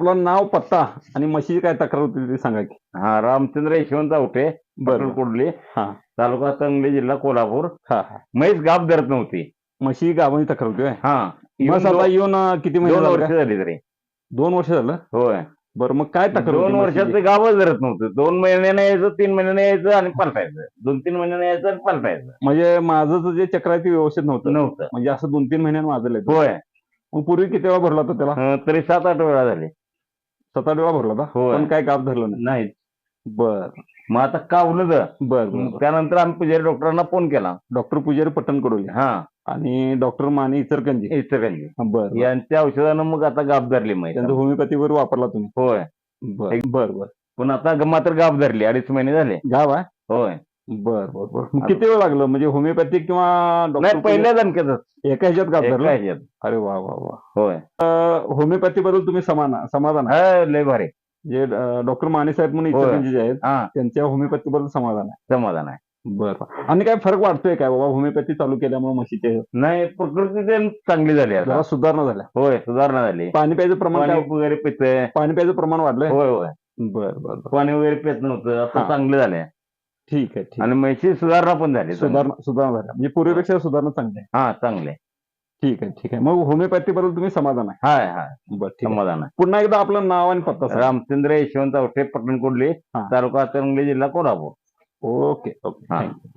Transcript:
आपलं नाव पत्ता आणि म्हशीची काय तक्रार होती ती सांगा की. हा रामचंद्र यशवंत आवटे बरं. कुडली हा. तालुका सांगली जिल्हा कोल्हापूर. हा. हा म्हैस गाप धरत नव्हती. म्हशी गावानी तक्रार होती होय? हा. मग येऊन आता दो- येऊन अं, किती महिने दोन झाले वर्ष काय? झाली तरी. दोन वर्ष झालं? होय. बरं मग काय तक्रार दोन होती वर्षात म्हशीची? ते गावच धरत नव्हतं. दोन महिन्याने यायचं तीन महिन्याने यायचं आणि पलटायचं दोन तीन महिन्याने यायचं आणि पलटायचं म्हणजे माझं जे चक्र आहे ते व्यवस्थित नव्हतं. नव्हतं. म्हणजे असं दोन तीन महिन्यांनी माझं. होय. मग पूर्वी किती वेळा भरला होता त्याला? अं, तरी सात आठ वेळा झाले. आठ वेळा भरला होता होय. पण काय गाप धरलं नाही. नाही. बर. मग आता कावलं तर बर बर त्यानंतर आम्ही पुजारी डॉक्टरांना फोन केला. डॉक्टर पुजारी पट्टण कडोली हा. आणि डॉक्टर माने इचरकंजी. इचलकरंजी. बर यांच्या औषधानं मग आता गाप धरली माहिती होमिओपॅथीवर वापरला तुम्ही. होय. बर बर बर. पण आता ग- मात्र गाप धरली. अडीच महिने झाले. गाव आहे? होय. बर बर बर. मग किती वेळ लागलं? म्हणजे होमिओपॅथिक किंवा डॉक्टर पहिल्या दणक्यातच एका ह्याच्यात एका धरलं ह्याच्यात. अरे वा वा वा. होय. होमिओपॅथी बद्दल तुम्ही समान समाधान हा, लय भारी. जे डॉक्टर माने साहेब म्हणून होय. जे आहेत हा. त्यांच्या होमिओपॅथी बद्दल समाधान आहे. समाधान आहे. बरं आणि काय फरक वाटतोय काय बाबा होमिओपॅथी चालू केल्यामुळे म्हशीचे नाही प्रकृती ते चांगली झाली आता. जरा सुधारणा झाल्या. होय सुधारणा झाली. पाणी प्यायचं प्रमाण पाणी काय? वगैरे पितंय. पाणी प्यायचं प्रमाण वाढलंय? होय होय. बर बर बर. पाणी वगैरे पित नव्हतं आता हा. चांगले झाले ठीक आहे ठीक. आणि म्हशी सुधारणा पण झाली सुधारणा सुधारणा झाल्या म्हणजे पूर्वीपेक्षा सुधारणा चांगली आहे. हा चांगले ठीक आहे ठीक आहे. मग होमिओपॅथी बद्दल तुम्ही समाधान आहे. हाय हाय. बरं ठीक आहे. समाधान आहे. पुन्हा एकदा आपलं नाव आणि पत्ता सांगा. रामचंद्र यशवंत आवटे पटणकोडली हा. तालुका सांगली जिल्हा कोल्हापूर. Okay okay. हा. Thank you